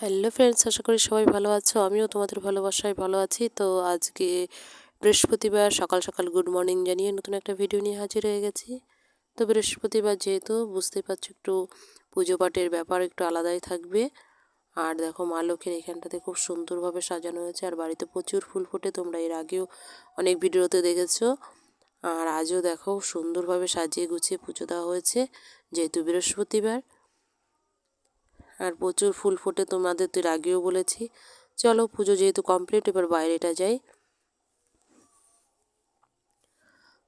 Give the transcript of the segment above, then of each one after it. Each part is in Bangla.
হ্যালো ফ্রেন্ডস আশা করি সবাই ভালো আছো। আমিও তোমাদের ভালোবাসায় ভালো আছি। তো আজকে বৃহস্পতিবার, সকাল সকাল গুড মর্নিং জানিয়ে নতুন একটা ভিডিও নিয়ে হাজির হয়ে গেছি। তো বৃহস্পতিবার যেহেতু, বুঝতেই পারছ একটু পুজো পাঠের ব্যাপার একটু আলাদাই থাকবে। আর দেখো, মা লক্ষ্মীর এখানটাতে খুব সুন্দরভাবে সাজানো হয়েছে। আর বাড়িতে প্রচুর ফুল ফোটে, তোমরা এর আগেও অনেক ভিডিওতে দেখেছ। আর আজও দেখো, সুন্দরভাবে সাজিয়ে গুছিয়ে পুজো দেওয়া হয়েছে, যেহেতু বৃহস্পতিবার। আর প্রচুর ফুল ফোটে তোমাদের, তো আগেও বলেছি। চলো পুজো যেহেতু কমপ্লিট এবার বাইরেটা যাই।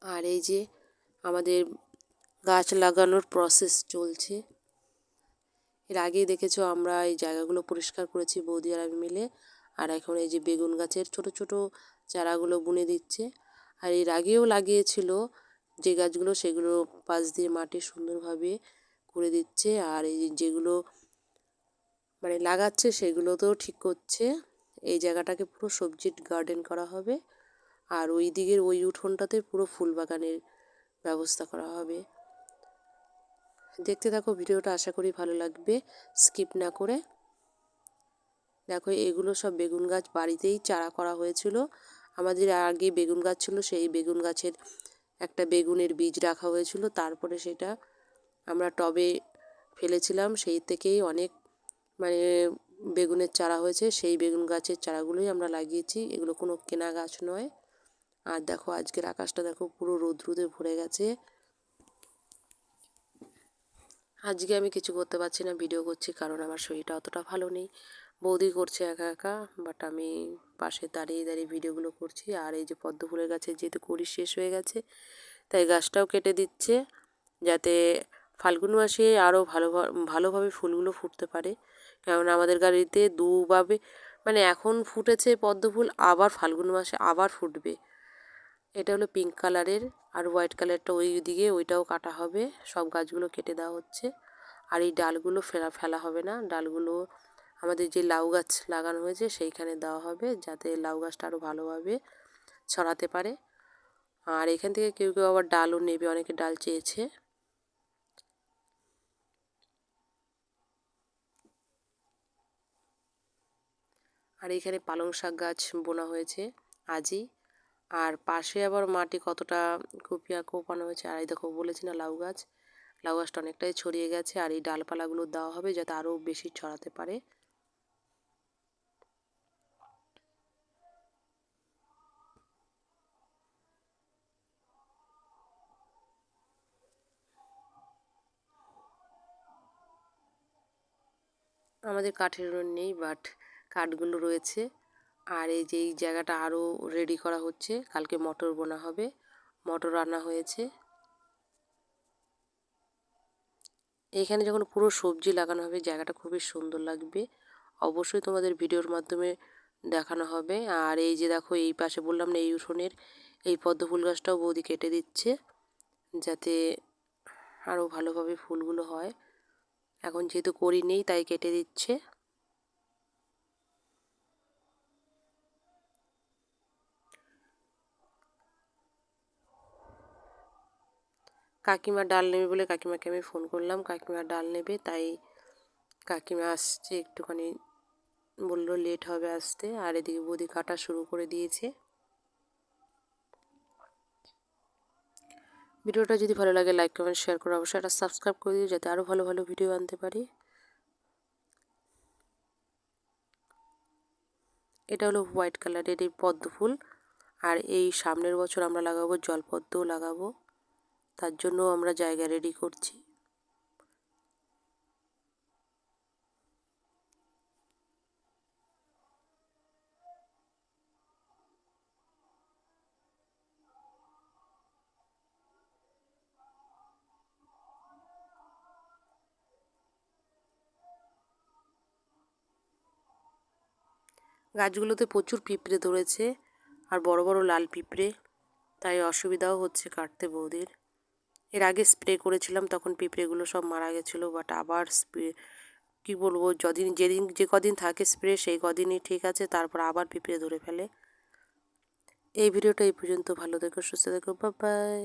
আর এই যে আমাদের গাছ লাগানোর প্রসেস চলছে। এর আগেই দেখেছ আমরা এই জায়গাগুলো পরিষ্কার করেছি, বৌদি আর আমি মিলে। আর এখন এই যে বেগুন গাছের ছোট ছোট চারাগুলো বুনে দিচ্ছে। আর এর আগেও লাগিয়েছিল যে গাছগুলো, সেগুলো পাশ দিয়ে মাটি সুন্দরভাবে করে দিচ্ছে। আর এই যেগুলো মানে লাগাচ্ছে, সেগুলোতেও ঠিক করছে। এই জায়গাটাকে পুরো সবজির গার্ডেন করা হবে। আর ওই দিকের ওই উঠোনটাতে পুরো ফুল বাগানের ব্যবস্থা করা হবে। দেখতে থাকো ভিডিওটা, আশা করি ভালো লাগবে। স্কিপ না করে দেখো, এগুলো সব বেগুন গাছ বাড়িতেই চারা করা হয়েছিল। আমাদের আগে বেগুন গাছ ছিল, সেই বেগুন গাছের একটা বেগুনের বীজ রাখা হয়েছিল। তারপরে সেটা আমরা টবে ফেলেছিলাম। সেই থেকেই অনেক মানে বেগুনের চারা হয়েছে, সেই বেগুন গাছের চারাগুলোই আমরা লাগিয়েছি। এগুলো কোনো কেনা গাছ নয়। আর দেখো, আজকের আকাশটা দেখো, পুরো রোদ রোদে ভরে গেছে। আজকে আমি কিছু করতে পারছি না, ভিডিও করছি, কারণ আমার শরীরটা অতটা ভালো নেই। বৌদি করছে একা একা বাট আমি পাশে দাঁড়িয়ে দাঁড়িয়ে ভিডিওগুলো করছি। আর এই যে পদ্ম ফুলের গাছে যেহেতু কড়ি শেষ হয়ে গেছে, তাই গাছটাও কেটে দিচ্ছে, যাতে ফাল্গুন মাসে আরও ভালো ভালোভাবে ফুলগুলো ফুটতে পারে। কারণ আমাদের গাড়িতে দুভাবে মানে এখন ফুটেছে পদ্ম ফুল, আবার ফাল্গুন মাসে আবার ফুটবে। এটা হলো পিঙ্ক কালারের আর হোয়াইট কালারটা ওই দিকে, ওইটাও কাটা হবে। সব গাছগুলো কেটে দেওয়া হচ্ছে। আর এই ডালগুলো ফেলা ফেলা হবে না। ডালগুলো আমাদের যে লাউ গাছ লাগানো হয়েছে, সেইখানে দেওয়া হবে, যাতে লাউ গাছটা আরও ভালোভাবে ছড়াতে পারে। আর এখান থেকে কেউ কেউ আবার ডালও নেবে, অনেকে ডাল চেয়েছে। আর এখানে পালং শাক গাছ বোনা হয়েছে আজই। আর পাশে আবার মাটি কতটা কুপিয়া কোপানো হয়েছে, আর এই দেখো বলেছি না লাউ গাছ। লাউ গাছটা অনেকটাই ছড়িয়ে গেছে, আর এই ডালপালাগুলো দেওয়া হবে যাতে আরও বেশি ছড়াতে পারে। আমাদের কাঠের নেই বাট কাঠগুলো রয়েছে। আর এই যে এই জায়গাটা আরও রেডি করা হচ্ছে। কালকে মটর বোনা হবে। মটর আনা হয়েছে। এখানে যখন পুরো সবজি লাগানো হবে, জায়গাটা খুবই সুন্দর লাগবে। অবশ্যই তোমাদের ভিডিওর মাধ্যমে দেখানো হবে। আর এই যে দেখো, এই পাশে বললাম না, এই উঠোনের এই পদ্ম ফুল গাছটাও বৌদি কেটে দিচ্ছে, যাতে আরও ভালোভাবে ফুলগুলো হয়। এখন যেহেতু করি নেই, তাই কেটে দিচ্ছে। কাকিমা ডাল নেবে বলে কাকিমাকে আমি ফোন করলাম। কাকিমা ডাল নেবে, তাই কাকিমা আসছে একটুখানি, বলল লেট হবে আসতে। আর এদিকে বৌদি কাটা শুরু করে দিয়েছে। ভিডিওটা যদি ভালো লাগে লাইক কমেন্ট শেয়ার করে। অবশ্যই একটা সাবস্ক্রাইব করে দিও, যাতে আরও ভালো ভালো ভিডিও আনতে পারি। এটা হলো হোয়াইট কালারের এই পদ্ম ফুল। আর এই সামনের বছর আমরা লাগাবো জলপদ্মও লাগাবো। তার জন্য আমরা জায়গা রেডি করছি। গাছগুলোতে প্রচুর পিঁপড়ে ধরেছে, আর বড় বড় লাল পিঁপড়ে, তাই অসুবিধাও হচ্ছে কাটতে বৌদির। এর আগে স্প্রে করেছিলাম, তখন পিঁপড়েগুলো সব মারা গেছিল বাট আবার স্প্রে কী বলব, যদিন, যেদিন, যে কদিন থাকে স্প্রে সেই কদিনই ঠিক আছে, তারপর আবার পিঁপড়ে ধরে ফেলে। এই ভিডিওটা এই পর্যন্ত, ভালো থেকো, সুস্থ থেকো বাই